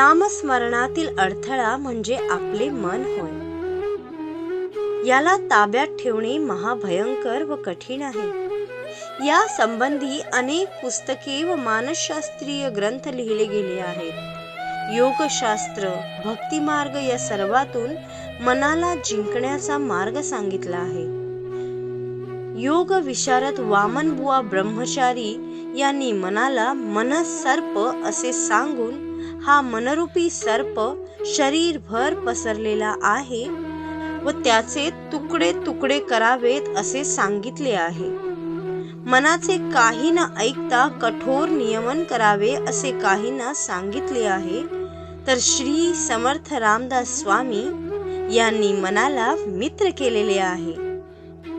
नामस्मरणातील अडथळा म्हणजे आपले मन होय. याला ताब्यात ठेवणे महाभयंकर व कठीण आहे. या संबंधी अनेक पुस्तके व मानसशास्त्रीय ग्रंथ लिहिले गेले आहेत. योगशास्त्र भक्तिमार्ग या सर्वातून मनाला जिंकण्याचा मार्ग सांगितला आहे. योग विशारद वामनबुवा ब्रह्मचारी यांनी मनाला मनसर्प असे सांगून हा मनरूपी सर्प शरीरभर पसरलेला आहे व त्याचे तुकडे तुकडे करावेत असे सांगितले आहे. मनाचे काही न ऐकता कठोर नियमन करावे असे काही सांगितले आहे. तर श्री समर्थ रामदास स्वामी यांनी मनाला मित्र केलेले आहे.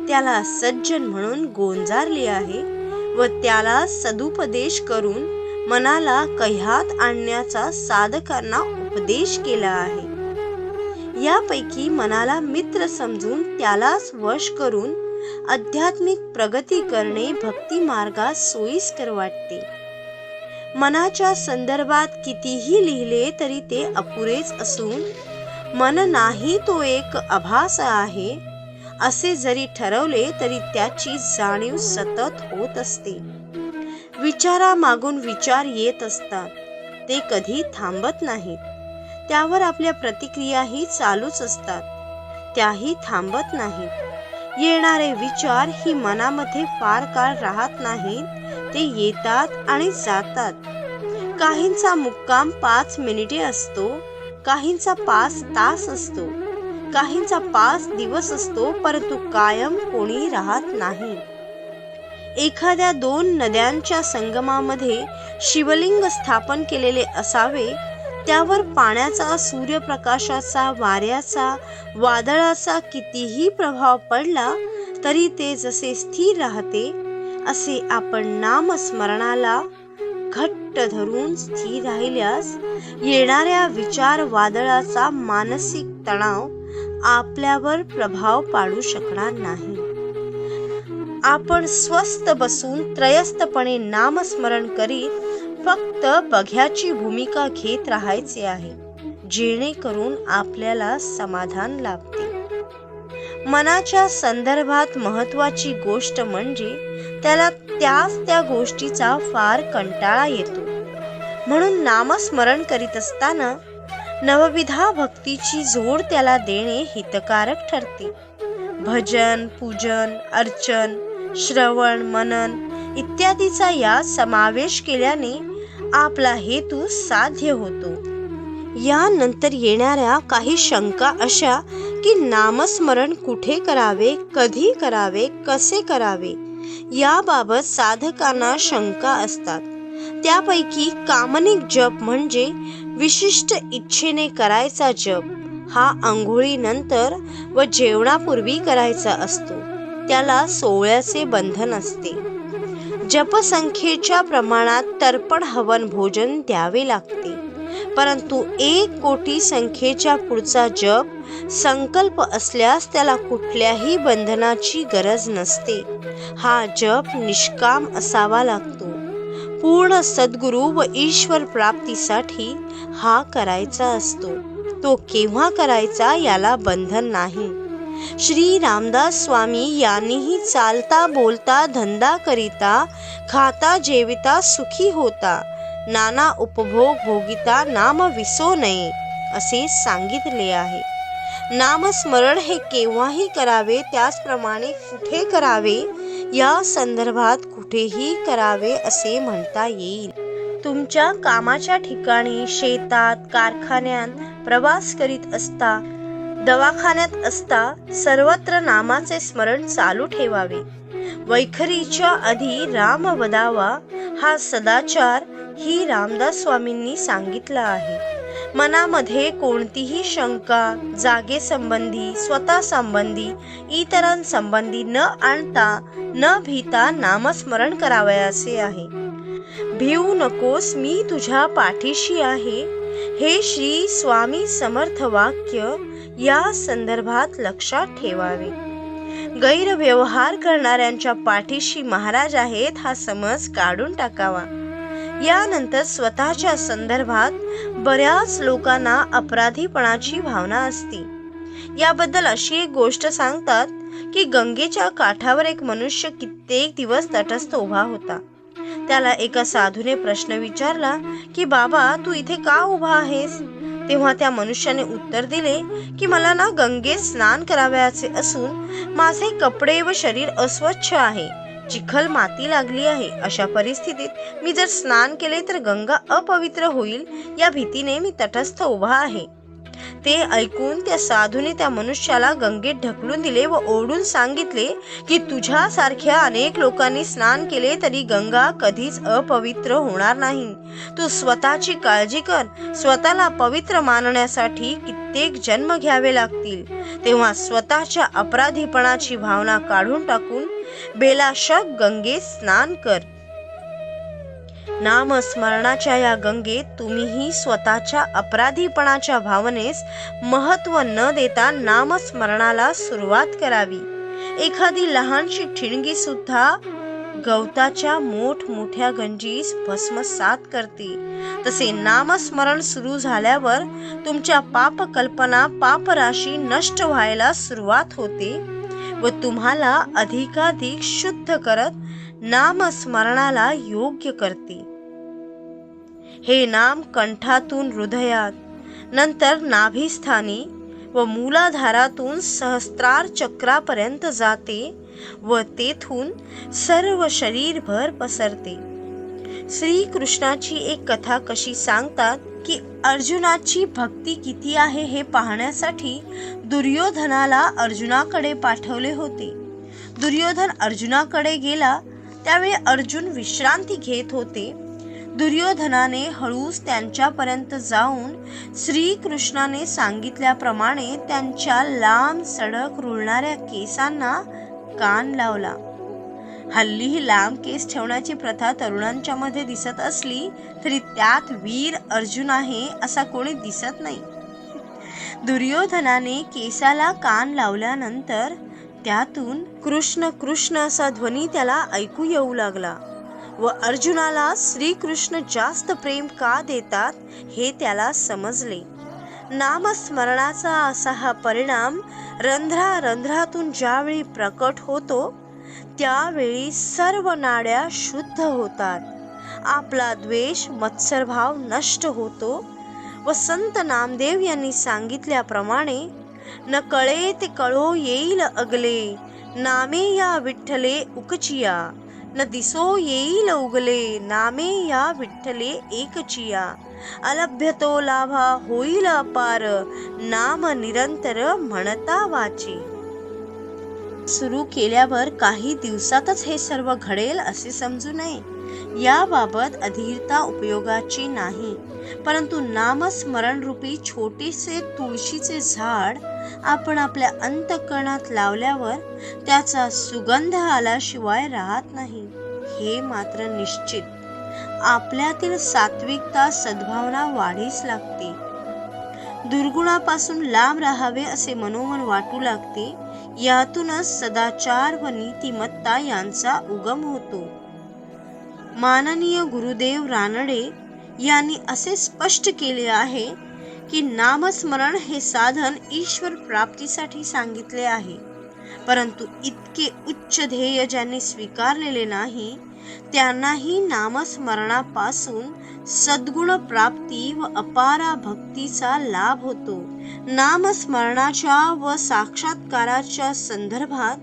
त्याला सज्जन म्हणून गोंजारले आहे व त्याला सदुपदेश करून मनाला कह्यात आणण्याचा साधकांना उपदेश केला आहे. यापैकी मनाला मित्र समजून त्यालाच वश करून आध्यात्मिक प्रगती करणे भक्ती मार्गास सोयीस्कर वाटते. मनाच्या संदर्भात कितीही लिहिले तरी ते अपुरेच असून मन नाही तो एक आभास आहे. असे जरी ठरवले तरी त्याची जाणीव सतत होत असते. विचारामागून विचार येत असतात. ते कधी थांबत नाहीत. त्यावर आपल्या प्रतिक्रियाही चालूच असतात. त्याही थांबत नाहीत. येणारे विचार ही मनामध्ये फार काळ राहत नाहीत. ते येतात आणि जातात. काहींचा मुक्काम पाच मिनिटे असतो. काहींचा पाच तास असतो. काहींचा पाच दिवस असतो परंतु कायम कोणी राहत नाही. एखाद्या दोन नद्यांच्या संगमामध्ये शिवलिंग स्थापन केलेले असावे त्यावर पाण्याचा सूर्यप्रकाशाचा वाऱ्याचा वादळाचा कितीही प्रभाव पडला तरी ते जसे स्थिर राहते असे आपण नामस्मरणाला घट्ट धरून स्थिर राहिल्यास येणाऱ्या विचार वादळाचा मानसिक तणाव आपल्यावर प्रभाव पाडू शकणार नाही. आपण स्वस्त बसून त्रयस्थपणे नामस्मरण करीत फक्त बघ्याची भूमिका घेत राहायचे आहे जेणेकरून आपल्याला समाधान लाभते. मनाच्या संदर्भात महत्वाची गोष्ट म्हणजे त्याला त्याच त्या गोष्टीचा फार कंटाळा येतो. म्हणून नामस्मरण करीत असताना नवविधा भक्तीची जोड त्याला देणे हितकारक ठरते. भजन पूजन अर्चन श्रवण मनन इत्यादीचा यात समावेश केल्याने आपला हेतू साध्य होतो. यानंतर येणाऱ्या काही शंका अशा की नामस्मरण कुठे करावे कधी करावे कसे करावे याबाबत साधकांना शंका असतात. त्यापैकी कामनिक जप म्हणजे विशिष्ट इच्छेने करायचा जप. हा आंघोळीनंतर व जेवणापूर्वी करायचा असतो. त्याला सोहळ्याचे बंधन असते. जपसंख्येच्या प्रमाणात तर्पण हवन भोजन द्यावे लागते. परंतु एक कोटी संख्येच्या पुढचा जप संकल्प असल्यास त्याला कुठल्याही बंधनाची गरज नसते. हा जप निष्काम असावा लागतो. पूर्ण सद्गुरू व ईश्वर प्राप्तीसाठी हा करायचा असतो. तो केव्हा करायचा याला बंधन नाही. श्री रामदास स्वामी यांनीही चालता बोलता धंदा करिता खाता जेविता सुखी होता. नाना उपभोग भोगिता नाम विसो नये असे सांगितले आहे. नामस्मरण हे केव्हाही करावे त्याचप्रमाणे कुठे करावे? या संदर्भात कुठेही करावे असे म्हणता येईल. तुमच्या कामाच्या ठिकाणी शेतात कारखान्यात प्रवास करीत असता दवाखान्यात असता सर्वत्र नामाचे स्मरण चालू ठेवावे. वैखरीच्या आधी राम वदावा हा सदाचार ही रामदास स्वामींनी सांगितला आहे. मनामध्ये कोणतीही शंका जागेसंबंधी स्वतः संबंधी इतरांसंबंधी न आणता न भीता नामस्मरण करावयाचे आहे. भिवू नकोस मी तुझ्या पाठीशी आहे. हे श्री स्वामी समर्थ वाक्य या संदर्भात लक्षात ठेवावे. गैरव्यवहार करणाऱ्यांच्या पाठीशी महाराज आहेत हा समज काढून टाकावा. यानंतर स्वतःच्या संदर्भात बऱ्याच लोकांना अपराधीपणाची भावना असते. याबद्दल अशी एक गोष्ट सांगतात की गंगेच्या काठावर एक मनुष्य कित्येक दिवस तटस्थ उभा होता. त्याला एका साधूने प्रश्न विचारला की बाबा तू इथे का उभा आहेस? तेव्हा त्या मनुष्याने उत्तर दिले की मला ना गंगेत स्नान करावयाचे असून माझे कपडे व शरीर अस्वच्छ आहे. चिखल माती लागली आहे. अशा परिस्थितीत मी जर स्नान केले तर गंगा अपवित्र होईल. या भीतीने मी तटस्थ उभा आहे. ते ऐकून त्या साधूने त्या मनुष्याला गंगेत ढकलून दिले व ओढून सांगितले की तुझ्यासारख्या अनेक लोकांनी स्नान केले तरी गंगा कधीच अपवित्र होणार नाही. तू स्वतःची काळजी कर. स्वतःला पवित्र मानण्यासाठी कित्येक जन्म घ्यावे लागतील. तेव्हा स्वतःच्या अपराधीपणाची भावना काढून टाकून बेलाशक गंगेत स्नान कर. नामस्मरणाच्या या गंगेत तुम्हीही स्वतःच्या अपराधीपणाच्या भावनेस महत्त्व न देता नामस्मरणाला सुरुवात करावी. एखादी लहानशी ठिणगी सुद्धा गवताच्या मोठमोठ्या गंजीस भस्मसात करते. तसे नामस्मरण सुरू झाल्यावर तुमच्या पापकल्पना पापराशी नष्ट व्हायला सुरुवात होते व तुम्हाला अधिकाधिक शुद्ध करत नामस्मरणाला योग्य करते. हे नाम कंठातून हृदयात नंतर नाभिस्थानी व मूलाधारातून सहस्त्रार चक्रापर्यंत जाते व तेथून सर्व शरीरभर पसरते. श्रीकृष्णाची एक कथा कशी सांगतात की अर्जुनाची भक्ती किती आहे हे पाहण्यासाठी दुर्योधनाला अर्जुनाकडे पाठवले होते. दुर्योधन अर्जुनाकडे गेला त्यावेळी अर्जुन विश्रांती घेत होते. दुर्योधनाने हळूच त्यांच्यापर्यंत जाऊन श्रीकृष्णाने सांगितल्याप्रमाणे त्यांच्या लांब सडक रुळणाऱ्या केसांना कान लावला. हल्ली ही लांब केस ठेवण्याची प्रथा तरुणांच्या मध्ये दिसत असली तरी त्यात वीर अर्जुन आहे असा कोणी दिसत नाही. दुर्योधनाने केसाला कान लावल्यानंतर त्यातून कृष्ण कृष्ण असा ध्वनी त्याला ऐकू येऊ लागला. व अर्जुनाला श्रीकृष्ण जास्त प्रेम का देतात हे त्याला समजले. नामस्मरणाचा असा हा परिणाम रंध्रा रंध्रातून ज्यावेळी प्रकट होतो त्यावेळी सर्व नाड्या शुद्ध होतात. आपला द्वेष मत्सरभाव नष्ट होतो व संत नामदेव यांनी सांगितल्याप्रमाणे न कळे ते कळो येईल अगले नामे या विठ्ठले उकचिया. न दिसो येईल उगले नामे या विठ्ठले एकचिया. अलभ्यतो लाभा होईल अपार नाम निरंतर म्हणता वाचे. सुरू केल्यावर काही दिवसातच हे सर्व घडेल असे समजू नये. याबाबत अधीरता उपयोगाची नाही. परंतु नामस्मरण रूपी छोटेसे तुळशीचे झाड आपण आपल्या अंतकरणात लावल्यावर त्याचा सुगंध आल्याशिवाय राहत नाही. हे मात्र निश्चित. आपल्यातील सात्विकता सद्भावना वाढीस लागते. दुर्गुणापासून लांब राहावे असे मनोमन वाटू लागते. यातूनच सदाचार व नीतिमत्ता यांचा उगम होतो. माननीय गुरुदेव रानडे यांनी असे स्पष्ट केले आहे की नामस्मरण हे साधन ईश्वर प्राप्तीसाठी सांगितले आहे. परंतु इतके उच्च ध्येय ज्यांनी स्वीकारलेले नाही त्यांनाही नामस्मरणापासून सद्गुण प्राप्ती व अपारा भक्तीचा लाभ होतो. नामस्मरणाच्या व साक्षात्काराच्या संदर्भात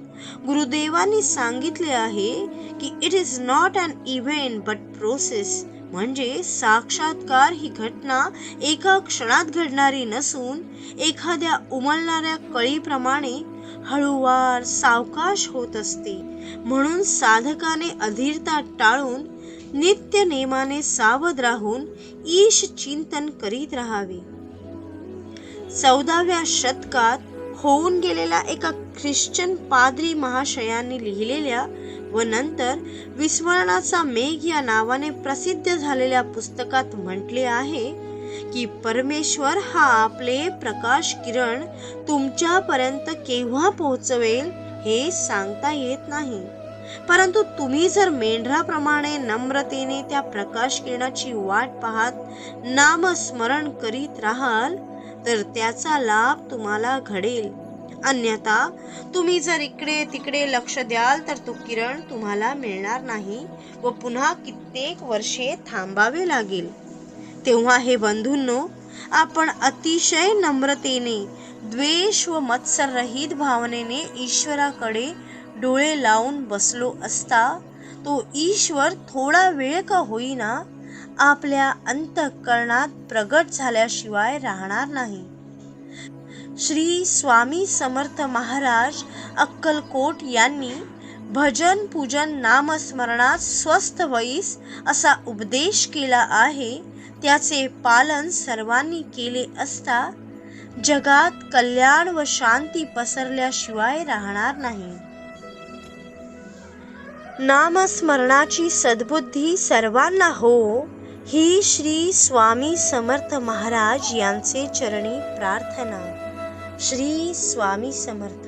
गुरुदेवांनी सांगितले आहे की it is not an event but process म्हणजे साक्षात्कार ही घटना एका क्षणात घडणारी नसून एखाद्या उमलणाऱ्या कळीप्रमाणे हळूवार सावकाश होत असते. म्हणून साधकाने अधीरता टाळून नित्य नेमाने सावध राहून ईश चिंतन करीत राहावे. चौदाव्या शतकात होऊन गेलेल्या एका ख्रिश्चन पाद्री महाशयांनी लिहिलेल्या व नंतर विस्मरणाचा मेघ या नावाने प्रसिद्ध झालेल्या पुस्तकात म्हटले आहे की परमेश्वर हा आपले प्रकाश किरण तुमच्यापर्यंत केव्हा पोहोचवेल हे सांगता येत नाही. परंतु तुम्ही जर मेंढराप्रमाणे नम्रतेने त्या प्रकाश किरणाची वाट पाहत नामस्मरण करीत राहाल तर त्याचा लाभ तुम्हाला घडेल. अन्यथा तुम्ही जर इकडे तिकडे लक्ष द्याल तर तो किरण तुम्हाला मिळणार नाही व पुन्हा कित्येक वर्षे थांबावे लागेल. तेव्हा हे बंधूंनो आपण अतिशय नम्रतेने द्वेष व मत्सररहित भावनेने ईश्वराकडे डोळे लावून बसलो असता तो ईश्वर थोडा वेळ का होईना आपल्या अंतःकरणात प्रगट झाल्याशिवाय राहणार नाही. श्री स्वामी समर्थ महाराज अक्कलकोट यांनी भजन पूजन नामस्मरणात स्वस्थ वैस असा उपदेश केला आहे. त्याचे पालन सर्वांनी केले असता जगात कल्याण व शांती पसरल्याशिवाय राहणार नाही. नामस्मरणाची सद्बुद्धी सर्वांना हो. ही श्री स्वामी समर्थ महाराज यांचे चरणी प्रार्थना. श्री स्वामी समर्थ.